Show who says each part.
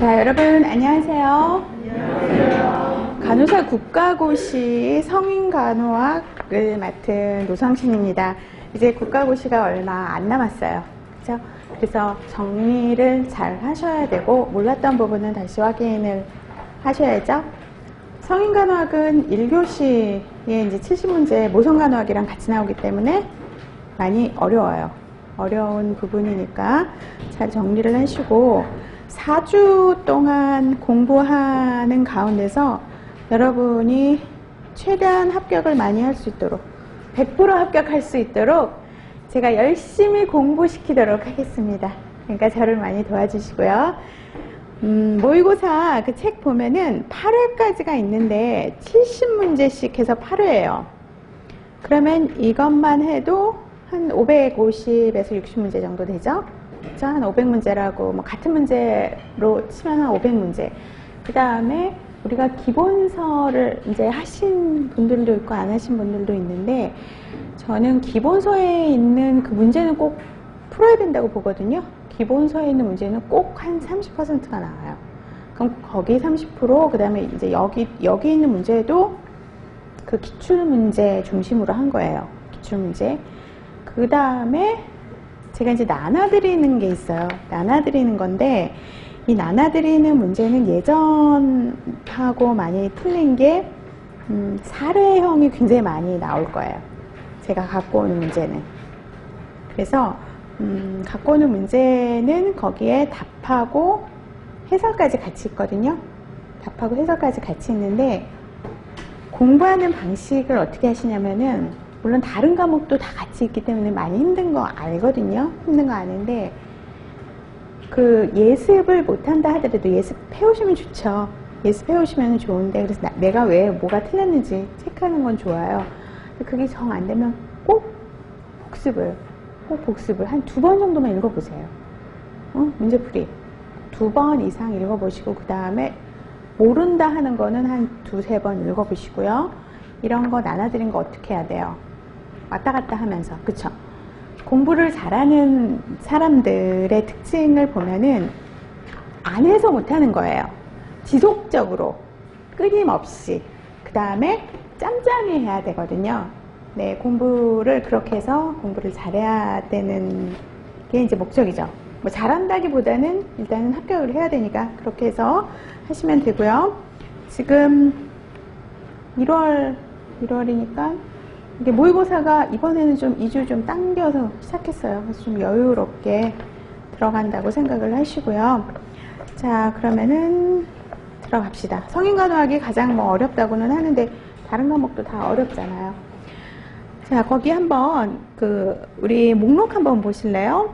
Speaker 1: 자, 여러분 안녕하세요. 안녕하세요. 간호사 국가고시 성인 간호학을 맡은 노성신입니다. 이제 국가고시가 얼마 안 남았어요. 그죠? 그래서 정리를 잘 하셔야 되고 몰랐던 부분은 다시 확인을 하셔야죠. 성인 간호학은 1교시에 이제 70문제 모성 간호학이랑 같이 나오기 때문에 많이 어려워요. 어려운 부분이니까 잘 정리를 하시고 4주 동안 공부하는 가운데서 여러분이 최대한 합격을 많이 할 수 있도록 100% 합격할 수 있도록 제가 열심히 공부시키도록 하겠습니다. 그러니까 저를 많이 도와주시고요. 음, 모의고사 그 책 보면은 8회까지가 있는데 70문제씩 해서 8회예요. 그러면 이것만 해도 한 550에서 60문제 정도 되죠? 그죠? 한 500문제라고, 뭐, 같은 문제로 치면 한 500문제. 그 다음에 우리가 기본서를 이제 하신 분들도 있고 안 하신 분들도 있는데, 저는 기본서에 있는 그 문제는 꼭 풀어야 된다고 보거든요. 기본서에 있는 문제는 꼭 한 30%가 나와요. 그럼 거기 30%, 그 다음에 이제 여기, 여기 있는 문제도 그 기출 문제 중심으로 한 거예요. 기출 문제. 그 다음에 제가 이제 나눠드리는 게 있어요. 나눠드리는 건데, 이 나눠드리는 문제는 예전하고 많이 틀린 게, 음, 사례형이 굉장히 많이 나올 거예요. 제가 갖고 오는 문제는. 그래서, 음, 갖고 오는 문제는 거기에 답하고 해설까지 같이 있거든요. 답하고 해설까지 같이 있는데, 공부하는 방식을 어떻게 하시냐면은, 물론 다른 과목도 다 같이 있기 때문에 많이 힘든 거 알거든요. 힘든 거 아는데 그 예습을 못한다 하더라도 예습 해오시면 좋죠. 예습 해오시면 좋은데 그래서 나, 내가 왜 뭐가 틀렸는지 체크하는 건 좋아요. 그게 정 안 되면 꼭 복습을 꼭 복습을 한 두 번 정도만 읽어보세요. 어? 문제풀이 두 번 이상 읽어보시고 그 다음에 모른다 하는 거는 한 두세 번 읽어보시고요. 이런 거 나눠드린 거 어떻게 해야 돼요? 왔다 갔다 하면서 그쵸? 공부를 잘하는 사람들의 특징을 보면은 안 해서 못하는 거예요. 지속적으로 끊임없이 그 다음에 짬짬이 해야 되거든요. 네, 공부를 그렇게 해서 공부를 잘해야 되는 게 이제 목적이죠. 뭐 잘한다기보다는 일단은 합격을 해야 되니까 그렇게 해서 하시면 되고요. 지금 1월 1월이니까 이게 모의고사가 이번에는 좀 2주 좀 당겨서 시작했어요. 그래서 좀 여유롭게 들어간다고 생각을 하시고요. 자, 그러면은 들어갑시다. 성인 간호학이 가장 뭐 어렵다고는 하는데 다른 과목도 다 어렵잖아요. 자, 거기 한번 그 우리 목록 한번 보실래요?